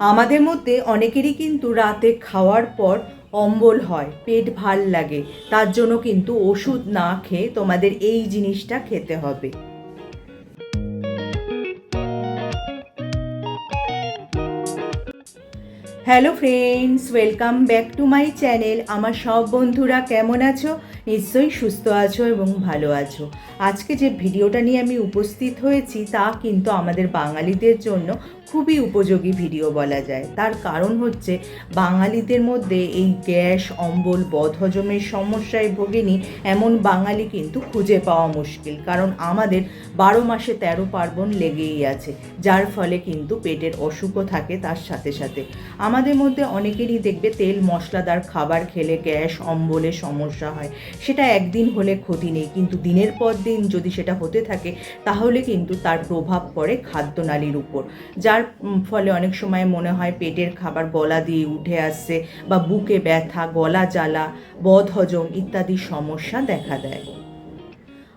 আমাদের মধ্যে অনেকেরই কিন্তু রাতে খাওয়ার পর অম্বল হয়, পেট ভালো লাগে। তার জন্য কিন্তু ওষুধ না খেয়ে তোমাদের এই জিনিসটা খেতে হবে। Hello friends, welcome back to my channel. আমার সব বন্ধুরা কেমন আছো? নিশ্চয়ই সুস্থ আছো এবং ভালো আছো। আজকে যে ভিডিওটা নিয়ে আমি উপস্থিত হয়েছি, তা কিন্তু আমাদের বাঙালিদের জন্য খুবই উপযোগী ভিডিও বলা যায়। তার কারণ হচ্ছে, বাঙালিদের মধ্যে এই গ্যাস, অম্বল, বদহজমের সমস্যায় ভোগেনি এমন বাঙালি কিন্তু খুঁজে পাওয়া মুশকিল। কারণ আমাদের বারো মাসে তেরো পার্বণ লেগেই আছে, যার ফলে কিন্তু পেটের অসুখও থাকে তার সাথে সাথে। আমাদের মধ্যে অনেকেরই দেখবে তেল মশলাদার খাবার খেলে গ্যাস অম্বলের সমস্যা হয়। সেটা একদিন হলে ক্ষতি নেই, কিন্তু দিনের পর দিন যদি সেটা হতে থাকে, তাহলে কিন্তু তার প্রভাব পড়ে খাদ্যনালীর উপর। যার ফলে অনেক সময় মনে হয় পেটের খাবার গলা দিয়ে উঠে আসছে বা বুকে ব্যথা, গলা জ্বালা, বদহজম ইত্যাদি সমস্যা দেখা দেয়।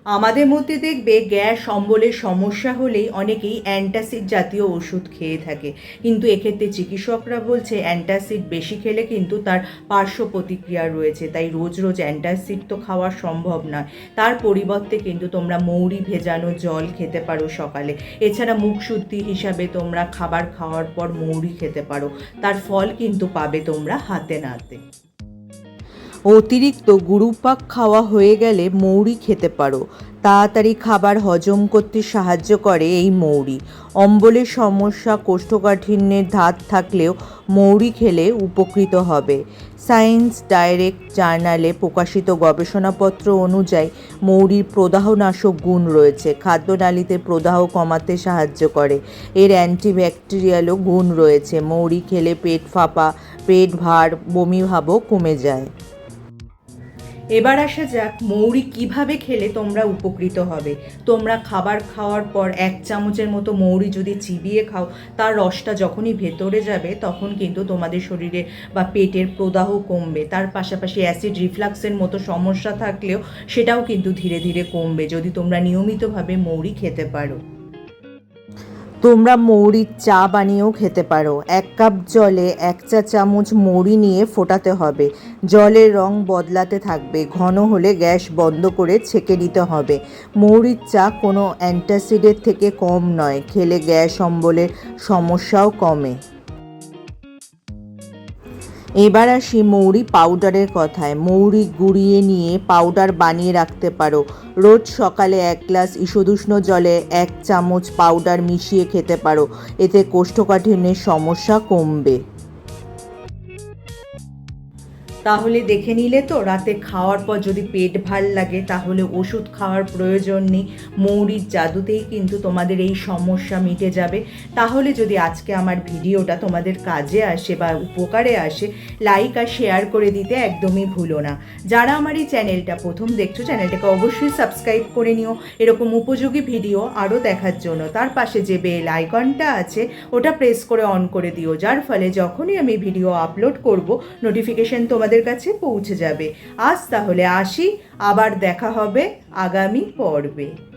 আমাদের মধ্যে দেখবে গ্যাস, অম্বলের সমস্যা হলেই অনেকেই অ্যান্টাসিড জাতীয় ওষুধ খেয়ে থাকে। কিন্তু এক্ষেত্রে চিকিৎসকরা বলছে অ্যান্টাসিড বেশি খেলে কিন্তু তার পার্শ্ব প্রতিক্রিয়া রয়েছে। তাই রোজ রোজ অ্যান্টাসিড তো খাওয়া সম্ভব নয়। তার পরিবর্তে কিন্তু তোমরা মৌরি ভেজানো জল খেতে পারো সকালে। এছাড়া মুখ শুদ্ধি হিসাবে তোমরা খাবার খাওয়ার পর মৌরি খেতে পারো। তার ফল কিন্তু পাবে তোমরা হাতে নাতে। অতিরিক্ত গুরুপাক খাওয়া হয়ে গেলে মৌরি খেতে পারো। তাড়াতাড়ি খাবার হজম করতে সাহায্য করে এই মৌরি। অম্বলের সমস্যা, কোষ্ঠকাঠিন্যের ধাত থাকলেও মৌরি খেলে উপকৃত হবে। সায়েন্স ডাইরেক্ট জার্নালে প্রকাশিত গবেষণাপত্র অনুযায়ী মৌরির প্রদাহনাশক গুণ রয়েছে। খাদ্যনালীতে প্রদাহ কমাতে সাহায্য করে। এর অ্যান্টিব্যাকটেরিয়ালও গুণ রয়েছে। মৌরি খেলে পেট ফাঁপা, পেট ভার, বমি ভাবও কমে যায়। এবার আসা যাক মৌরি কীভাবে খেলে তোমরা উপকৃত হবে। তোমরা খাবার খাওয়ার পর এক চামচের মতো মৌরি যদি চিবিয়ে খাও, তার রসটা যখনই ভেতরে যাবে, তখন কিন্তু তোমাদের শরীরে বা পেটের প্রদাহ কমবে। তার পাশাপাশি অ্যাসিড রিফ্লাক্সের মতো সমস্যা থাকলেও সেটাও কিন্তু ধীরে ধীরে কমবে, যদি তোমরা নিয়মিতভাবে মৌরি খেতে পারো। তোমরা মৌরির চা বানিয়েও খেতে পারো। এক কাপ জলে এক চা চামচ মৌরি নিয়ে ফোটাতে হবে। জলের রং বদলাতে থাকবে। ঘন হলে গ্যাস বন্ধ করে ছেঁকে নিতে হবে। মৌরির চা কোনো অ্যান্টাসিডের থেকে কম নয়। খেলে গ্যাস অম্বলের সমস্যাও কমে। এবার আসি মৌরি পাউডারের কথায়। মৌরি গুঁড়িয়ে নিয়ে পাউডার বানিয়ে রাখতে পারো। রোজ সকালে এক গ্লাস ঈষদুষ্ণ জলে এক চামচ পাউডার মিশিয়ে খেতে পারো। এতে কোষ্ঠকাঠিন্যের সমস্যা কমবে। তাহলে দেখে নিলে তো, রাতে খাওয়ার পর যদি পেট ভালো লাগে, তাহলে ওষুধ খাওয়ার প্রয়োজন নেই। মৌরির জাদুতেই কিন্তু তোমাদের এই সমস্যা মিটে যাবে। তাহলে যদি আজকে আমার ভিডিওটা তোমাদের কাজে আসে বা উপকারে আসে লাইক আর শেয়ার করে দিতে একদমই ভুলো না। যারা আমার এই চ্যানেলটা প্রথম দেখছ, চ্যানেলটাকে অবশ্যই সাবস্ক্রাইব করে নিও। এরকম উপযোগী ভিডিও আরও দেখার জন্য তার পাশে যে বেল আইকনটা আছে, ওটা প্রেস করে অন করে দিও। যার ফলে যখনই আমি ভিডিও আপলোড করব নোটিফিকেশন তোমাদের কাছে পৌঁছে যাবে। আজ তাহলে আসি আবার দেখা হবে আগামী পর্বে।